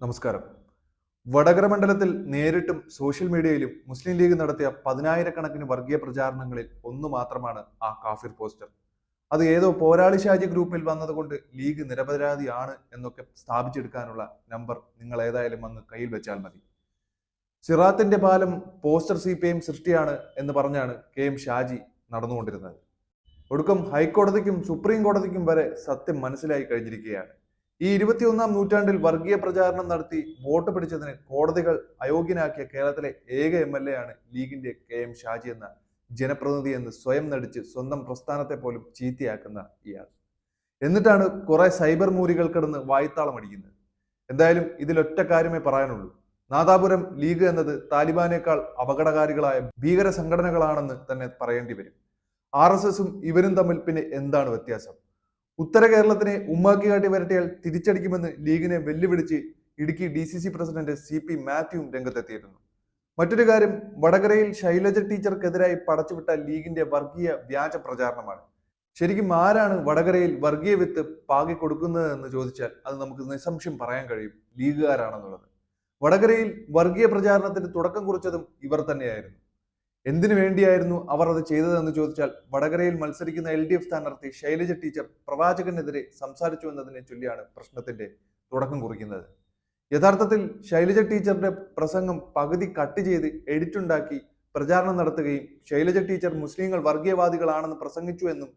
നമസ്കാരം. വടകര മണ്ഡലത്തിൽ നേരിട്ടും സോഷ്യൽ മീഡിയയിലും മുസ്ലിം ലീഗ് നടത്തിയ പതിനായിരക്കണക്കിന് വർഗീയ പ്രചാരണങ്ങളിൽ ഒന്ന് മാത്രമാണ് ആ കാഫിർ പോസ്റ്റർ. അത് ഏതോ പോരാളി ഷാജി ഗ്രൂപ്പിൽ വന്നതുകൊണ്ട് ലീഗ് നിരപരാധിയാണ് എന്നൊക്കെ സ്ഥാപിച്ചെടുക്കാനുള്ള നമ്പർ നിങ്ങൾ ഏതായാലും അങ്ങ് കയ്യിൽ വെച്ചാൽ മതി. സിറാത്തിന്റെ പാലം പോസ്റ്റർ സി പി എം സൃഷ്ടിയാണ് എന്ന് പറഞ്ഞാണ് കെ എം ഷാജി നടന്നുകൊണ്ടിരുന്നത്. ഒടുക്കം ഹൈക്കോടതിക്കും സുപ്രീം കോടതിക്കും വരെ സത്യം മനസ്സിലായി കഴിഞ്ഞിരിക്കുകയാണ്. ഈ ഇരുപത്തിയൊന്നാം നൂറ്റാണ്ടിൽ വർഗീയ പ്രചാരണം നടത്തി വോട്ട് പിടിച്ചതിന് കോടതികൾ അയോഗ്യനാക്കിയ കേരളത്തിലെ ഏക എം എൽ എ ആണ് ലീഗിന്റെ കെ എം ഷാജി എന്ന ജനപ്രതിനിധി എന്ന് സ്വയം നടിച്ച് സ്വന്തം പ്രസ്ഥാനത്തെ പോലും ചീത്തയാക്കുന്ന ഇയാൾ. എന്നിട്ടാണ് കുറെ സൈബർ മൂരികൾ കിടന്ന് വായ്ത്താളം അടിക്കുന്നത്. എന്തായാലും ഇതിലൊറ്റ കാര്യമേ പറയാനുള്ളൂ. നാദാപുരം ലീഗ് എന്നത് താലിബാനേക്കാൾ അപകടകാരികളായ ഭീകര സംഘടനകളാണെന്ന് തന്നെ പറയേണ്ടി വരും. ആർ എസ് എസും ഇവരും തമ്മിൽ പിന്നെ എന്താണ് വ്യത്യാസം? ഉത്തര കേരളത്തിനെ ഉമ്മാക്കി കാട്ടി വരട്ടിയാൽ തിരിച്ചടിക്കുമെന്ന് ലീഗിനെ വെല്ലുവിളിച്ച് Idukki D C C president C P മാത്യുവും രംഗത്തെത്തിയിരുന്നു. മറ്റൊരു കാര്യം വടകരയിൽ ശൈലജ ടീച്ചർക്കെതിരായി പടച്ചുവിട്ട ലീഗിന്റെ വർഗീയ വ്യാജ പ്രചാരണമാണ്. ശരിക്കും ആരാണ് വടകരയിൽ വർഗീയ വിത്ത് പാകി കൊടുക്കുന്നത് എന്ന് ചോദിച്ചാൽ അത് നമുക്ക് നിസ്സംശയം പറയാൻ കഴിയും. ലീഗുകാരാണെന്നുള്ളത്. വടകരയിൽ വർഗീയ പ്രചാരണത്തിന് തുടക്കം കുറിച്ചതും ഇവർ തന്നെയായിരുന്നു. എന്തിനു വേണ്ടിയായിരുന്നു അവർ അത് ചെയ്തതെന്ന് ചോദിച്ചാൽ വടകരയിൽ മത്സരിക്കുന്ന എൽ ഡി എഫ് സ്ഥാനാർത്ഥി ശൈലജ ടീച്ചർ പ്രവാചകനെതിരെ സംസാരിച്ചു എന്നതിനെ ചൊല്ലിയാണ് പ്രശ്നത്തിന്റെ തുടക്കം കുറിക്കുന്നത്. യഥാർത്ഥത്തിൽ ശൈലജ ടീച്ചറുടെ പ്രസംഗം പകുതി കട്ട് ചെയ്ത് എഡിറ്റുണ്ടാക്കി പ്രചാരണം നടത്തുകയും ശൈലജ ടീച്ചർ മുസ്ലിങ്ങൾ വർഗീയവാദികളാണെന്ന് പ്രസംഗിച്ചു എന്നും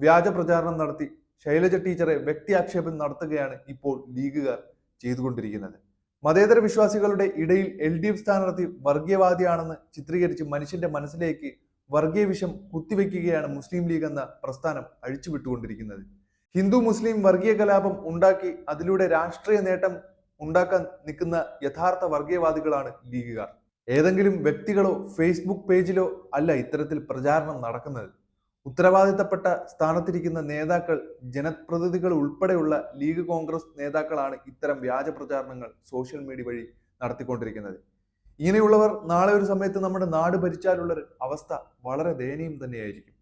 വ്യാജ പ്രചാരണം നടത്തി ശൈലജ ടീച്ചറെ വ്യക്തിയാക്ഷേപം നടത്തുകയാണ് ഇപ്പോൾ ലീഗുകാർ ചെയ്തുകൊണ്ടിരിക്കുന്നത്. മതേതര വിശ്വാസികളുടെ ഇടയിൽ എൽ ഡി എഫ് സ്ഥാനാർത്ഥി വർഗീയവാദിയാണെന്ന് ചിത്രീകരിച്ച് മനുഷ്യന്റെ മനസ്സിലേക്ക് വർഗീയ വിഷം കുത്തിവെക്കുകയാണ് മുസ്ലിം ലീഗ് എന്ന പ്രസ്ഥാനം അഴിച്ചുവിട്ടുകൊണ്ടിരിക്കുന്നത്. ഹിന്ദു മുസ്ലിം വർഗീയ കലാപം ഉണ്ടാക്കി അതിലൂടെ രാഷ്ട്രീയ നേട്ടം ഉണ്ടാക്കാൻ നിൽക്കുന്ന യഥാർത്ഥ വർഗീയവാദികളാണ് ലീഗുകാർ. ഏതെങ്കിലും വ്യക്തികളോ ഫേസ്ബുക്ക് പേജിലോ അല്ല ഇത്തരത്തിൽ പ്രചാരണം നടക്കുന്നത്. ഉത്തരവാദിത്തപ്പെട്ട സ്ഥാനത്തിരിക്കുന്ന നേതാക്കൾ ജനപ്രതിനിധികൾ ഉൾപ്പെടെയുള്ള ലീഗ് കോൺഗ്രസ് നേതാക്കളാണ് ഇത്തരം വ്യാജ പ്രചാരണങ്ങൾ സോഷ്യൽ മീഡിയ വഴി നടത്തിക്കൊണ്ടിരിക്കുന്നത്. ഇങ്ങനെയുള്ളവർ നാളെ ഒരു സമയത്ത് നമ്മുടെ നാട് ഭരിച്ചാലുള്ളൊരു അവസ്ഥ വളരെ ദയനീയം തന്നെയായിരിക്കും.